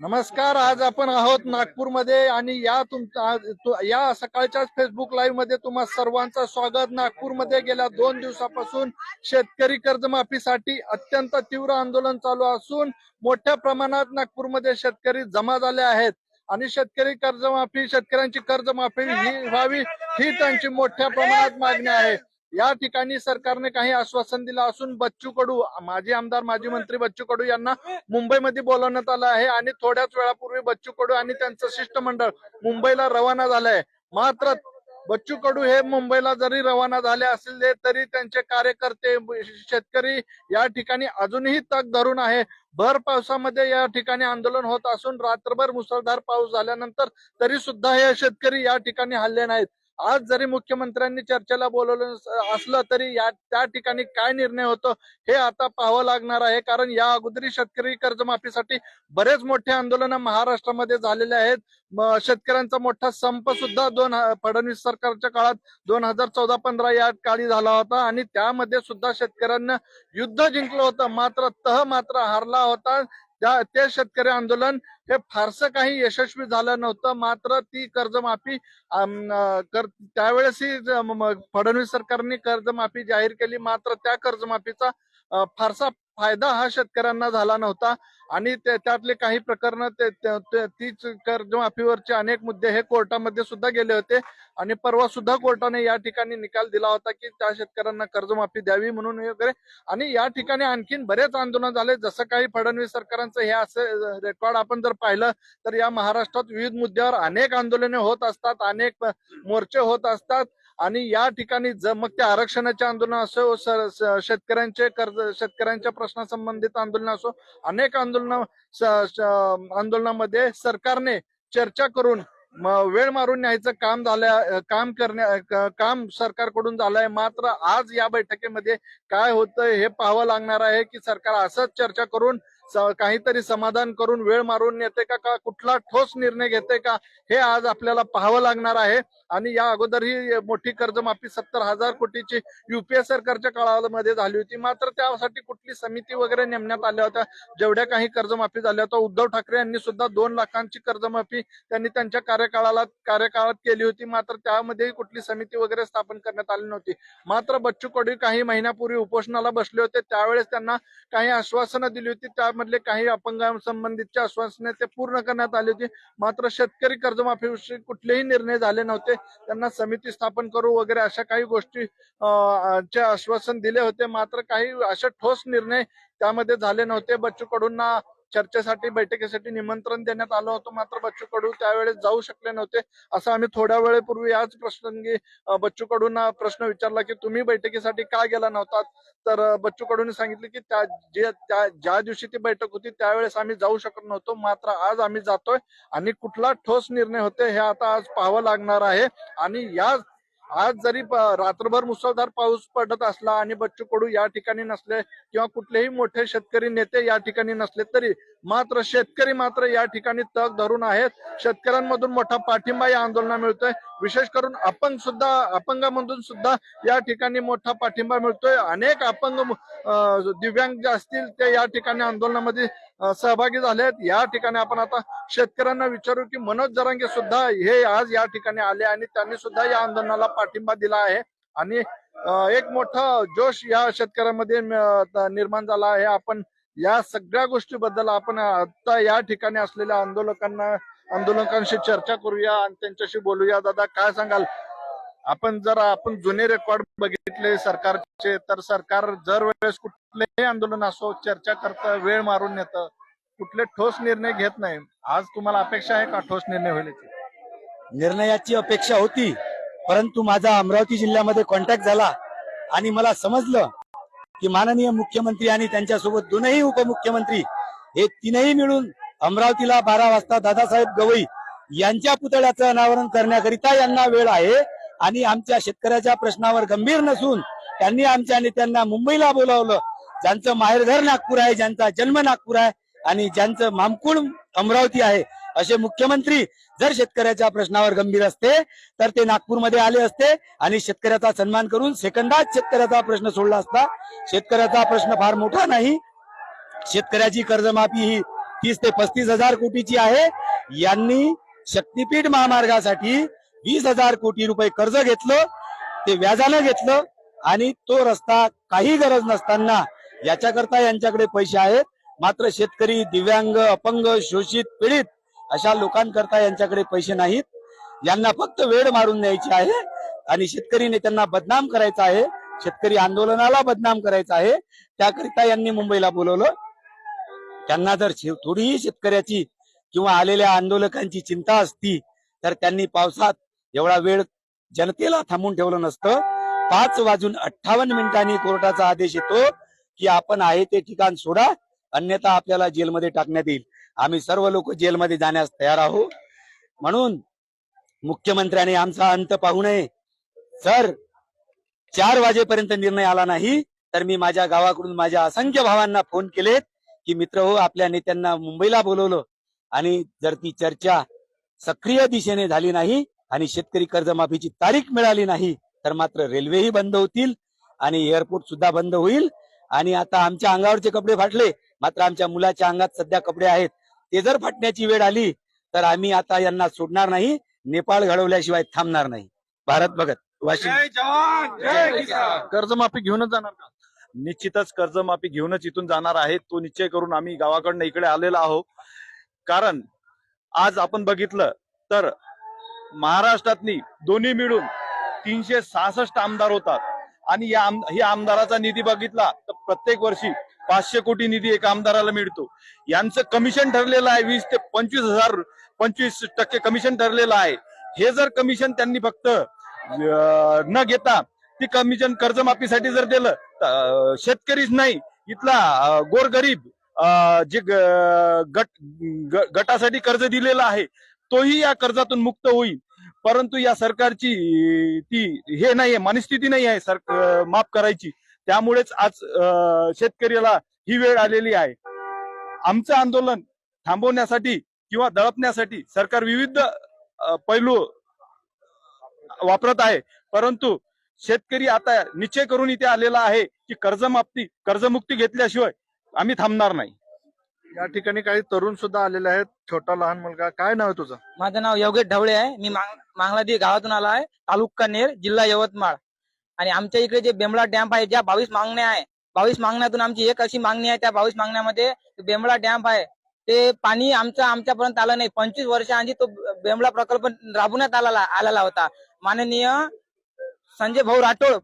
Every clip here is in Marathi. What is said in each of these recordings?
नमस्कार आज आपण आहोत नागपूरमध्ये आणि या तुमच्या या सकाळच्याच फेसबुक लाईव्हमध्ये तुम्हा सर्वांचं स्वागत. नागपूरमध्ये गेल्या दोन दिवसापासून शेतकरी कर्जमाफीसाठी अत्यंत तीव्र आंदोलन चालू असून मोठ्या प्रमाणात नागपूरमध्ये शेतकरी जमा झाले आहेत. आणि शेतकरी कर्जमाफी शेतकऱ्यांची कर्जमाफी ही व्हावी ही त्यांची मोठ्या प्रमाणात मागणी आहे. या ठिकाणी सरकारने काही आश्वासन दिलं असून बच्चू कडू माजी आमदार माजी मंत्री बच्चू कडू यांना मुंबईमध्ये बोलवण्यात आलं आहे आणि थोड्याच वेळापूर्वी बच्चू कडू आणि त्यांचं शिष्टमंडळ मुंबईला रवाना झालंय. मात्र बच्चू कडू हे मुंबईला जरी रवाना झाले असले तरी त्यांचे कार्यकर्ते शेतकरी या ठिकाणी अजूनही तग धरून आहे. भर पावसामध्ये या ठिकाणी आंदोलन होत असून रात्रभर मुसळधार पाऊस झाल्यानंतर तरी सुद्धा हे शेतकरी या ठिकाणी हल्ले नाहीत. आज जरी मुख्यमंत्र्यांनी चर्चेला बोलवलं असलं तरी या त्या ठिकाणी काय निर्णय होतो हे आता पाहावं लागणार आहे. कारण या अगोदरी शेतकरी कर्जमाफीसाठी बरेच मोठे आंदोलन महाराष्ट्रामध्ये झालेले आहेत. शेतकऱ्यांचा मोठा संप सुद्धा दोन फडणवीस सरकारच्या काळात दोन हजार चौदा पंधरा या काळी झाला होता. आणि त्यामध्ये सुद्धा शेतकऱ्यांना युद्ध जिंकलं होतं. मात्र तह मात्र हारला होता. त्या ते शेतकरी आंदोलन हे फारसं काही यशस्वी झालं नव्हतं. मात्र ती कर्जमाफी अं, कर त्यावेळेसही फडणवीस सरकारने कर्जमाफी जाहीर केली. मात्र त्या कर्जमाफीचा फारसा फायदा हा शेतकऱ्यांना झाला नव्हता. आणि त्यातले काही प्रकरण ते तीच कर्जमाफीवरचे अनेक मुद्दे हे कोर्टामध्ये सुद्धा गेले होते. आणि परवा सुद्धा कोर्टाने या ठिकाणी निकाल दिला होता की त्या शेतकऱ्यांना कर्जमाफी द्यावी म्हणून वगैरे. आणि या ठिकाणी आणखीन बरेच आंदोलन झाले. जसं काही फडणवीस सरकारांचं हे असं रेकॉर्ड आपण जर पाहिलं तर या महाराष्ट्रात विविध मुद्द्यावर अनेक आंदोलने होत असतात. अनेक मोर्चे होत असतात. आणि या ठिकाणी मग ते आरक्षणाचे आंदोलन असो शेतकऱ्यांचे कर्ज शेतकऱ्यांच्या प्रश्नासंबंधित आंदोलन असो अनेक आंदोलन आंदोलनामध्ये सरकारने चर्चा करून वेळ मारून न्यायचं काम झालं काम करण्या काम सरकारकडून झालंय. मात्र आज या बैठकीमध्ये काय होतंय हे पाहावं लागणार आहे की सरकार असंच चर्चा करून काहीतरी समाधान करून वेळ मारून येते का का कुठला ठोस निर्णय घेते का हे आज आपल्याला पाहावं लागणार आहे. आणि या अगोदर ही मोठी कर्जमाफी सत्तर हजार कोटीची युपीए सरकारच्या काळामध्ये झाली होती. मात्र त्यासाठी कुठली समिती वगैरे नेमण्यात आल्या होत्या. जेवढ्या काही कर्जमाफी झाल्या होत्या. उद्धव ठाकरे यांनी सुद्धा दोन लाखांची कर्जमाफी त्यांनी त्यांच्या कार्यकाळाला कार्यकाळात केली होती. मात्र त्यामध्ये कुठली समिती वगैरे स्थापन करण्यात आली नव्हती. मात्र बच्चू कडू काही महिन्यापूर्वी उपोषणाला बसले होते. त्यावेळेस त्यांना काही आश्वासनं दिली होती. त्या मधले काही अपंगांसंबंधितची आश्वासने ते पूर्ण करण्यात आली होती. मात्र शेतकरी कर्जमाफीविषयी कुठलेही निर्णय झाले नव्हते. त्यांना समिती स्थापन करू वगैरे अशा काही गोष्टी चे आश्वासन दिले होते. मात्र काही असे ठोस निर्णय त्यामध्ये झाले नव्हते. बच्चू कडूंना चर्चेसाठी बैठकीसाठी निमंत्रण देण्यात आलं होतं. मात्र बच्चू कडू त्यावेळेस जाऊ शकले नव्हते. असं आम्ही थोड्या वेळेपूर्वी याच प्रसंगी बच्चू कडूंना प्रश्न विचारला की तुम्ही बैठकीसाठी का गेला नव्हता? तर बच्चू कडूंनी सांगितले की त्या जे त्या ज्या दिवशी ती बैठक होती त्यावेळेस आम्ही जाऊ शकत नव्हतो. मात्र आज आम्ही जातोय आणि कुठला ठोस निर्णय होते हे आता आज पाहावं लागणार आहे. आणि या आज जरी रात्रभर मुसळधार पाऊस पडत असला आणि बच्चू कडू या ठिकाणी नसले किंवा कुठलेही मोठे शेतकरी नेते या ठिकाणी नसले तरी मात्र शेतकरी मात्र या ठिकाणी तग धरून आहेत. शेतकऱ्यांमधून मोठा पाठिंबा या आंदोलना मिळतोय. विशेष करून अपंग सुद्धा अपंगामधून सुद्धा या ठिकाणी मोठा पाठिंबा मिळतोय. अनेक अपंग दिव्यांग जे असतील ते या ठिकाणी आंदोलनामध्ये सहभागी झाले आहेत या ठिकाणी आपण आता शेतकऱ्यांना विचारू की मनोज जरांगे सुद्धा हे आज या ठिकाणी आले आणि त्यांनी सुद्धा या आंदोलनाला पाठिंबा दिला आहे. आणि एक मोठा जोश या शेतकऱ्यांमध्ये निर्माण झाला आहे. आपण या सगळ्या गोष्टीबद्दल आपण आता या ठिकाणी असलेल्या आंदोलकांना आंदोलकांशी चर्चा करूया आणि त्यांच्याशी बोलूया. दादा काय सांगाल? आपण जर आपण जुने रेकॉर्ड बघितले सरकारचे तर सरकार जर वेळेस कुठलेही आंदोलन असो चर्चा करतं वेळ मारून नेतं. कुठले ठोस निर्णय घेत नाही. आज तुम्हाला अपेक्षा आहे का ठोस निर्णय होईल निर्णयाची अपेक्षा होती परंतु माझा अमरावती जिल्ह्यामध्ये कॉन्टॅक्ट झाला आणि मला समजलं की माननीय मुख्यमंत्री आणि त्यांच्यासोबत दोनही उपमुख्यमंत्री हे तीनही मिळून अमरावतीला बारा वाजता दादासाहेब गवई यांच्या पुतळ्याचं अनावरण करण्याकरिता यांना वेळ आहे. आणि आमच्या शेतकऱ्याच्या प्रश्नावर गंभीर नसून त्यांनी आमच्या नेत्यांना मुंबईला बोलावलं. ज्यांचं माहेरघर नागपूर आहे ज्यांचा जन्म नागपूर आहे आणि ज्यांचं मामकुण अमरावती आहे असे मुख्यमंत्री जर शेतकऱ्याच्या प्रश्नावर गंभीर असते तर ते नागपूरमध्ये आले असते आणि शेतकऱ्याचा सन्मान करून सेकंदात शेतकऱ्याचा प्रश्न सोडला असता. शेतकऱ्याचा प्रश्न फार मोठा नाही. शेतकऱ्याची कर्जमाफी ही तीस ते पस्तीस हजार कोटीची आहे. यांनी शक्तीपीठ महामार्गासाठी वीस हजार कोटी रुपये कर्ज घेतलं ते व्याजानं घेतलं आणि तो रस्ता काही गरज नसताना याच्याकरता यांच्याकडे पैसे आहेत. मात्र शेतकरी दिव्यांग अपंग शोषित पीडित अशा लोकांकरता यांच्याकडे पैसे नाहीत. यांना फक्त वेळ मारून न्यायची आहे आणि शेतकरी नेत्यांना बदनाम करायचा आहे. शेतकरी आंदोलनाला बदनाम करायचा आहे. त्याकरिता यांनी मुंबईला बोलवलं. त्यांना जर थोडीही शेतकऱ्याची किंवा आलेल्या आंदोलकांची चिंता असती तर त्यांनी पावसात एवढा वेळ जनतेला थांबून ठेवलं नसतं. पाच वाजून अठ्ठावन्न मिनिटांनी कोर्टाचा आदेश येतो की आपण आहे ते ठिकाण सोडा अन्यथा आपल्याला जेलमध्ये टाकण्यात येईल. आम्ही सर्व लोक जेलमध्ये जाण्यास तयार आहोत. म्हणून मुख्यमंत्र्यांनी आमचा अंत पाहू नये. सर चार वाजेपर्यंत निर्णय आला नाही तर मी माझ्या गावाकडून माझ्या असंख्य भावांना फोन केलेत की मित्र हो आपल्या नेत्यांना मुंबईला बोलवलं आणि जर ती चर्चा सक्रिय दिशेने झाली नाही आणि शेतकरी कर्जमाफीची तारीख मिळाली नाही तर मात्र रेल्वेही बंद होतील आणि एअरपोर्ट सुद्धा बंद होईल. आणि आता आमच्या अंगावरचे कपडे फाटले मात्र आमच्या मुलाच्या अंगात सध्या कपडे आहेत. ते जर फाटण्याची वेळ आली तर आम्ही आता यांना सोडणार नाही नेपाळ घडवल्याशिवाय थांबणार नाही. भारत भगत वाशिम. कर्जमाफी घेऊनच जाणार का? निश्चितच कर्जमाफी घेऊनच इथून जाणार आहे तो निश्चय करून आम्ही गावाकडनं इकडे आलेलो आहोत. कारण आज आपण बघितलं तर महाराष्ट्रातनी दोन्ही मिळून तीनशे सहासष्ट आमदार होतात. आणि या आम- या आमदाराचा निधी बघितला तर प्रत्येक वर्षी पाचशे कोटी निधी एका आमदाराला मिळतो. यांचं कमिशन ठरलेलं आहे वीस ते पंचवीस हजार पंचवीस टक्के कमिशन ठरलेलं आहे. हे जर कमिशन त्यांनी फक्त न घेता ती कमिशन कर्जमाफीसाठी जर दिलं तर शेतकरीच नाही इथला गोरगरीब अं, जे गट गटासाठी कर्ज दिलेलं आहे तोही या कर्जातून मुक्त होईल. परंतु या सरकारची ती हे नाहीये मनस्थिती नाही आहे सर माफ करायची. त्यामुळेच आज शेतकरीला शेतकऱ्याला ही वेळ आलेली आहे. आमचं आंदोलन थांबवण्यासाठी किंवा दळपण्यासाठी सरकार विविध पैलू वापरत आहे. परंतु शेतकरी आता निश्चय करून इथे आलेला आहे की कर्जमाफी कर्जमुक्ती घेतल्याशिवाय आम्ही थांबणार नाही. या ठिकाणी काही तरुण सुद्धा आलेले आहेत. छोटा लहान मुलगा. काय नाव आहे तुझं? माझं नाव योगेश ढवळे आहे. मी मांगलादी गावातून आलो आहे. तालुका नेर जिल्हा यवतमाळ. आणि आमच्या इकडे जे बेंबळा डॅम्प आहे ज्या बावीस मागण्या आहे बावीस मागण्यातून आमची एक अशी मागणी आहे त्या बावीस मागण्यामध्ये बेंबळा डॅम्प आहे. ते पाणी आमच्या आमच्यापर्यंत आलं नाही. पंचवीस वर्षांची तो बेंबळा प्रकल्प राबवण्यात आलेला आलेला होता. माननीय संजय भाऊ राठोड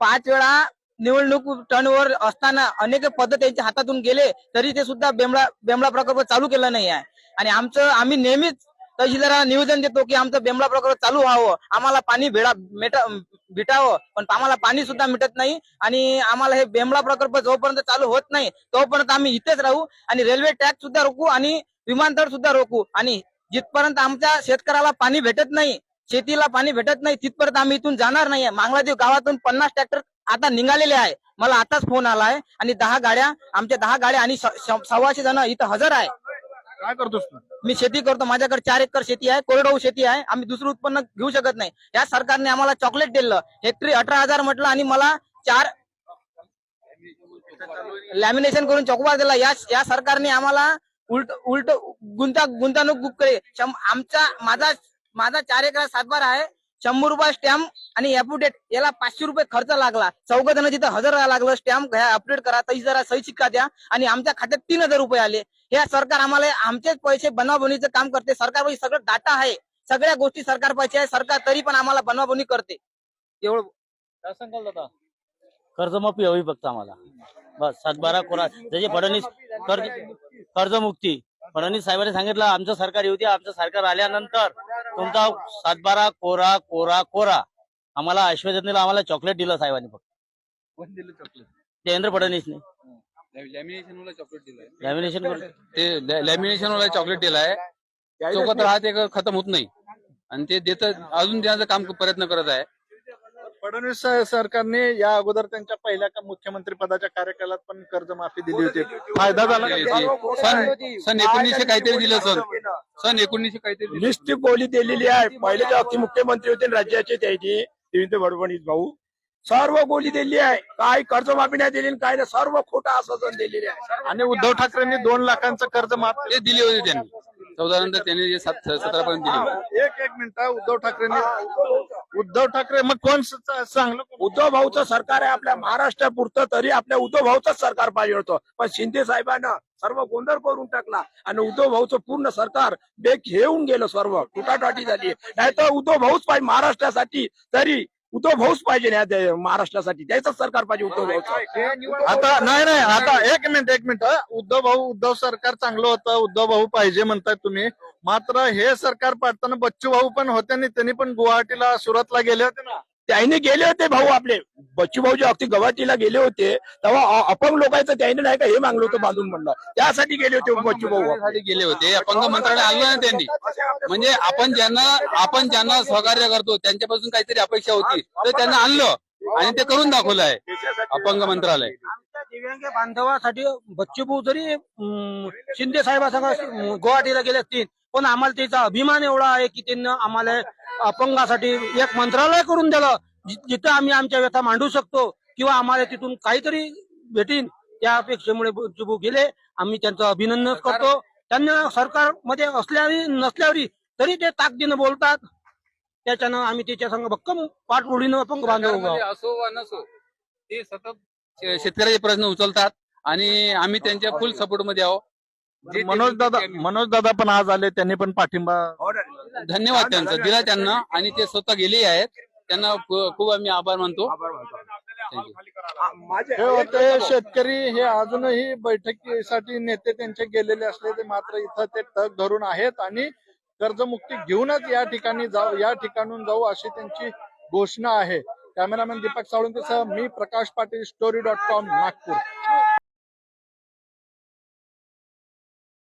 पाच वेळा निवडणूक टर्नवर असताना अनेक पद त्यांच्या हातातून गेले तरी ते सुद्धा बेमळा बेमळा प्रकल्प चालू केला नाही आहे. आणि आमचं आम्ही नेहमीच तहसीलदारांना निवेदन देतो की आमचं बेमळा प्रकल्प चालू व्हावं. आम्हाला पाणी भेटा मेटा भेटावं पण आम्हाला पाणी सुद्धा मिटत नाही आणि आम्हाला हे बेमळा प्रकल्प जोपर्यंत चालू होत नाही तोपर्यंत आम्ही इथेच राहू आणि रेल्वे ट्रॅक सुद्धा रोखू आणि विमानतळ सुद्धा रोखू. आणि जिथपर्यंत आमच्या शेतकऱ्याला पाणी भेटत नाही शेतीला पाणी भेटत नाही तिथपर्यंत आम्ही इथून जाणार नाही मांगलादेव गावातून पन्नास ट्रॅक्टर आता निघालेले आहे. मला आताच फोन आलाय आणि दहा गाड्या आमच्या दहा गाड्या आणि सव्वाशे जण इथं हजर आहे. काय करतोस तू? मी शेती करतो. माझ्याकडे चार एकर शेती आहे कोरडवाहू शेती आहे. आम्ही दुसरं उत्पन्न घेऊ शकत नाही. या सरकारने आम्हाला चॉकलेट दिलं. हेक्टरी अठरा हजार म्हटलं आणि मला चार लॅमिनेशन करून चौकबार दिला. या या सरकारने आम्हाला उलट उलट गुंता गुंतवणूक आमचा माझा माझा चार एकर सातबार आहे. शंभर रुपये स्टॅम्प आणि अपडेट याला पाचशे रुपये खर्च लागला. चौघ जण तिथं हजर राहायला लागलं स्टॅम्प घ्या अपडेट करा तशी जरा सही शिक्का द्या आणि आमच्या खात्यात तीन हजार रुपये आले. हे सरकार आम्हाला आमचेच पैसे बनवाबनीचं काम करते. सरकार सगळं डाटा आहे. सगळ्या गोष्टी सरकार पैसे आहे. सरकार तरी पण आम्हाला बनवाबनी करते. एवढं. काय सांगाल दादा? कर्जमाफी हवी फक्त आम्हाला. बस सातबारा कोरा जसे फडणवीस कर्ज कर्जमुक्ती. फडणवीस साहेबांनी सांगितलं आमचं सरकार येऊ द्या आमचं सरकार आल्यानंतर तुमचा सातबारा कोरा कोरा कोरा. आम्हाला आश्वासन दिलं आम्हाला चॉकलेट दिलं साहेबांनी फक्त. कोण दिलं चॉकलेट देवेंद्र फडणवीसने. लॅमिनेशन वाला चॉकलेट दिलाय. लॅमिनेशन ते लॅमिनेशन वाला चॉकलेट दिलाय. चौकात राहत एक खतम होत नाही. आणि ते देत अजून त्याचं काम प्रयत्न करत आहे. फडणवीस सरकारने या अगोदर त्यांच्या पहिल्या का मुख्यमंत्री पदाच्या कार्यकालात पण कर्जमाफी दिली होती. फायदा झाला का? सन सन एकोणीसशे काहीतरी दिलं सन सन एकोणीसशे काहीतरी दिलं. निश्चित बोली दिलेली आहे. पहिले जे अख्खे मुख्यमंत्री होते ना राज्याचे त्याचे देवेंद्र फडणवीस भाऊ. सर्व गोली दिली आहे. काय कर्जमाफी नाही दिली काय नाही. सर्व खोटा आश्वासन दिलेले आहे. आणि उद्धव ठाकरेंनी दोन लाखांचं कर्ज माफ ते दिले होते त्यांनी. चौदा नंतर त्यांनी जे सात सतरा पर्यंत दिले. एक एक मिनिट उद्धव ठाकरेंनी उद्धव ठाकरे मग कोण स- चांगलं उद्धव भाऊचं सरकार आहे आपल्या महाराष्ट्रापुरतं तरी आपल्या उद्धव भाऊचंच सरकार पाहिजे होतं. पण शिंदे साहेबांना सर्व गोंधळ करून टाकला आणि उद्धव भाऊचं पूर्ण सरकार बेक घेऊन गेलं सर्व. तुटाटाटी झाली. नाही तर उद्धव भाऊच पाहिजे महाराष्ट्रासाठी. तरी उद्धव भाऊच पाहिजे ना त्या महाराष्ट्रासाठी. त्याचंच सरकार पाहिजे उद्धव भाऊचं. आता नाही नाही आता एक मिनिट एक मिनिट. उद्धव भाऊ उद्धव सरकार चांगलं होतं. उद्धव भाऊ पाहिजे म्हणताय तुम्ही. मात्र हे सरकार पाडताना बच्चू भाऊ पण होते आणि त्यांनी पण गुवाहाटीला सुरतला गेले होते ना. त्याने गेले होते भाऊ आपले. बच्चू भाऊ जे अगदी गवाटीला गेले होते. तेव्हा अपंग लोकांचं त्याने नाही का हे मागलं होतं बांधून म्हणलं. त्यासाठी गेले होते बच्चू भाऊ गेले होते. अपंग मंत्रालय आणलं ना त्यांनी. म्हणजे आपण ज्यांना आपण ज्यांना सहकार्य करतो त्यांच्यापासून काहीतरी अपेक्षा होती. तर त्यांना आणलं आणि ते करून दाखवलं आहे. अपंग मंत्रालय. दिव्यांग बांधवासाठी बच्चूभाऊ जरी शिंदे साहेबांसंग गुवाहाटीला गेले असतील पण आम्हाला त्याचा अभिमान एवढा आहे की त्यांनी आम्हाला अपंगासाठी एक मंत्रालय करून दिलं जिथं आम्ही आमच्या व्यथा मांडू शकतो किंवा आम्हाला तिथून काहीतरी भेटीन त्या अपेक्षेमुळे बच्चूभाऊ गेले. आम्ही त्यांचं अभिनंदन करतो. त्यांना सरकारमध्ये असल्यावर नसल्यावरी तरी ते ताकदीनं बोलतात. त्याच्यानं आम्ही त्याच्या संग भक्कम पाठपुढीनं अपंग बांधव असो वा नसो ते सतत शेतकऱ्याचे प्रश्न उचलतात आणि आम्ही त्यांच्या फुल सपोर्टमध्ये आहोत. मनोज दादा मनोज दादा पण आज आले त्यांनी पण पाठिंबा धन्यवाद त्यांचा दिला त्यांना आणि ते स्वतः गेले आहेत. त्यांना खूप आम्ही आभार मानतो. हे होते शेतकरी हे अजूनही बैठकीसाठी नेते त्यांचे गेलेले असले ते मात्र इथं ते टक धरून आहेत आणि कर्जमुक्ती घेऊनच या ठिकाणी जाऊ या ठिकाणून जाऊ अशी त्यांची घोषणा आहे. कॅमेरामॅन दीपक साळुंकेसह मी Prakash Patil story dot com Nagpur.